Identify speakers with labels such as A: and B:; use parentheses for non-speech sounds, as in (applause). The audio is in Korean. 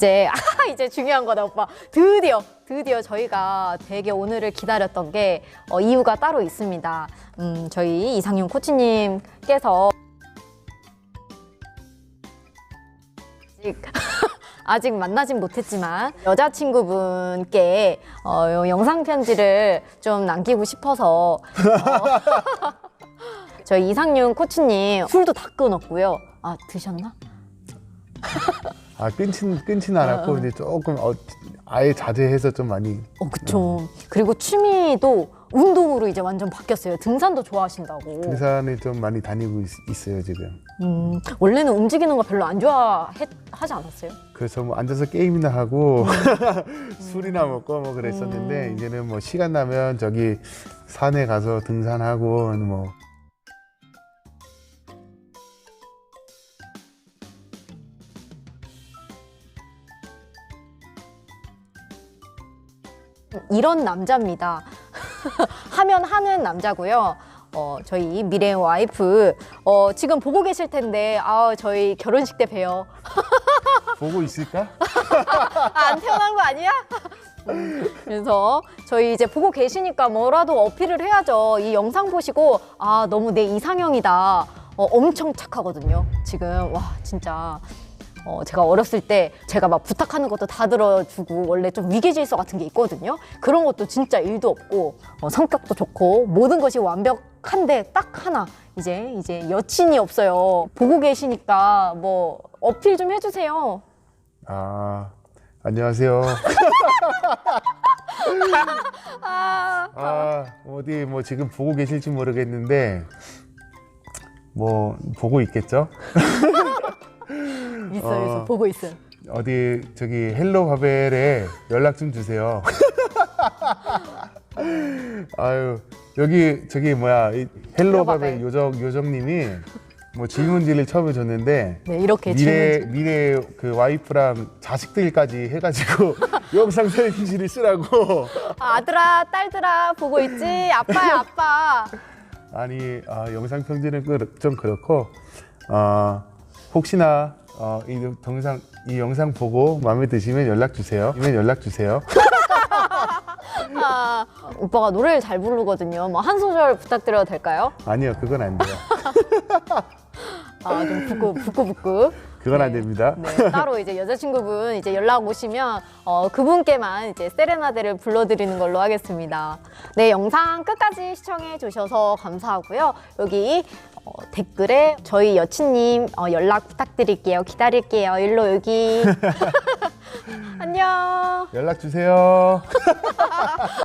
A: 이제 (laughs) 아 이제 중요한 거다 오빠 드디어 드디어 저희가 되게 오늘을 기다렸던 게 어, 이유가 따로 있습니다. 음, 저희 이상윤 코치님께서 아직 (laughs) 아직 만나진 못했지만 여자친구분께 어, 요 영상 편지를 좀 남기고 싶어서 어, (laughs) 저희 이상윤 코치님 술도 다 끊었고요. 아 드셨나?
B: 아 끊진 끊진 않았고 이제 조금 어, 아예 자제해서 좀 많이
A: 어, 그쵸. 그리고 취미도 운동으로 이제 완전 바뀌었어요. 등산도 좋아하신다고.
B: 등산을 좀 많이 다니고 있, 어요 지금.
A: 음, 원래는 움직이는 거 별로 안 좋아하지 않았어요?
B: 그래서 뭐 앉아서 게임이나 하고 (laughs) 술이나 먹고 뭐 그랬었는데
A: 음.
B: 이제는 뭐 시간 나면 저기 산에 가서 등산하고 뭐
A: 이런 남자입니다. (laughs) 하면 하는 남자고요. 어, 저희 미래 와이프 어, 지금 보고 계실 텐데 아, 저희 결혼식 때 봬요. (laughs)
B: 보고 있을까?
A: 아, 안 태어난 거 아니야? 음, 그래서 저희 이제 보고 계시니까 뭐라도 어필을 해야죠. 이 영상 보시고 아 너무 내 이상형이다. 어, 엄청 착하거든요. 지금 와 진짜 어, 제가 어렸을 때 제가 막 부탁하는 것도 다 들어주고 원래 좀 위계질서 같은 게 있거든요. 그런 것도 진짜 일도 없고 어, 성격도 좋고 모든 것이 완벽한데 딱 하나 이제 이제 여친이 없어요. 보고 계시니까 뭐 어필 좀 해주세요.
B: 아 안녕하세요. (laughs)
A: 아,
B: 아 어디 뭐 지금 보고 계실지 모르겠는데 뭐 보고 있겠죠? (laughs)
A: 있어요, 있어
B: 어.
A: 보고 있어요.
B: 어디 저기 헬로 바벨에 연락 좀 주세요. (laughs) 아유 여기 저기 뭐야 이 헬로 바벨
A: 바벨.
B: 요정 요정님이 뭐 질문지를 처음에 줬는데
A: 네, 이렇게
B: 미래. 미래 그 와이프랑 자식들까지 해가지고 (laughs) 영상 편지를 쓰라고
A: 아, 아들아, 딸들아 보고 있지? 아빠야, 아빠.
B: 아니 아, 영상 편지는 그- 좀 그렇고 어, 혹시나 어, 이 동영상 이 영상 보고 마음에 드시면 연락 주세요. 이면 연락 주세요. (laughs)
A: 아, 오빠가 노래를 잘 부르거든요. 뭐 한 소절 부탁드려도 될까요?
B: 아니요, 그건 안 돼요. (laughs)
A: 아, 좀 부끄 부끄 부끄.
B: 그건 안
A: 네.
B: 됩니다.
A: 네, 따로 이제 여자친구분 이제 연락 오시면 어, 그분께만 이제 세레나데를 불러드리는 걸로 하겠습니다. 네, 영상 끝까지 시청해 주셔서 감사하고요. 여기 어, 댓글에 저희 여친님 어, 연락 부탁드릴게요. 기다릴게요. 일로 여기. (laughs) (laughs) 안녕.
B: 연락 주세요. (laughs)